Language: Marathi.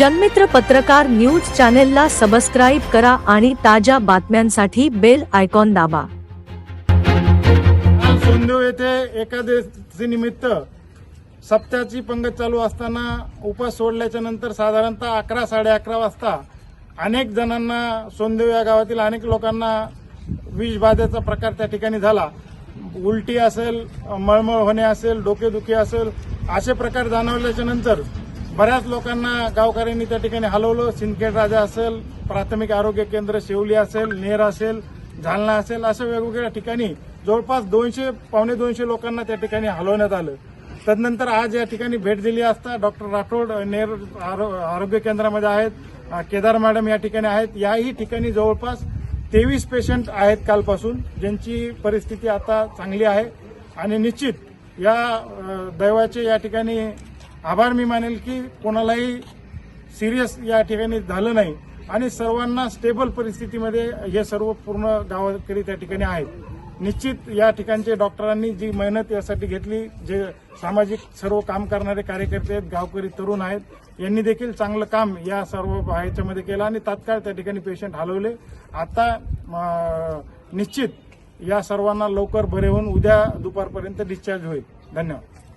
जनमित्र पत्रकार न्यूज चॅनेलला सबस्क्राईब करा आणि ताज्या बातम्यांसाठी बेल आयकॉन दाबा. सोनदेव येथे एकादशी निमित्त सप्त्याची पंगत चालू असताना उपास सोडल्याच्या नंतर साधारणतः अकरा साडे अकरा वाजता अनेक जणांना सोनदेव या गावातील अनेक लोकांना विषबाधेचा प्रकार त्या ठिकाणी झाला. उलटी असेल मळमळ होणे असेल डोकेदुखी असेल असे प्रकार जाणवल्याच्या नंतर बऱ्याच लोकांना गावकऱ्यांनी त्या ठिकाणी हलवलं. सिंदखेड राजा असेल प्राथमिक आरोग्य केंद्र शेवली असेल नेर असेल जालना असेल अशा वेगवेगळ्या ठिकाणी जवळपास दोनशे पावणे दोनशे लोकांना त्या ठिकाणी हलवण्यात आलं. तदनंतर आज या ठिकाणी भेट दिली असता डॉक्टर राठोड नेर आरो- आरोग्य केंद्रामध्ये आहेत. केदार मॅडम या ठिकाणी आहेत. याही ठिकाणी जवळपास तेवीस पेशंट आहेत कालपासून ज्यांची परिस्थिती आता चांगली आहे. आणि निश्चित या दैवाचे या ठिकाणी आभार मी मानेल की कोणालाही सिरियस या ठिकाणी झालं नाही. आणि सर्वांना स्टेबल परिस्थितीमध्ये हे सर्व पूर्ण गावकरी त्या ठिकाणी आहेत. निश्चित या ठिकाणचे डॉक्टरांनी जी मेहनत यासाठी घेतली जे सामाजिक सर्व काम करणारे कार्यकर्ते आहेत गावकरी तरुण आहेत यांनी देखील चांगलं काम या सर्व ह्याच्यामध्ये केलं आणि तात्काळ त्या ठिकाणी पेशंट हलवले. आता निश्चित या सर्वांना लवकर बरे होऊन उद्या दुपारपर्यंत डिस्चार्ज होईल. धन्यवाद.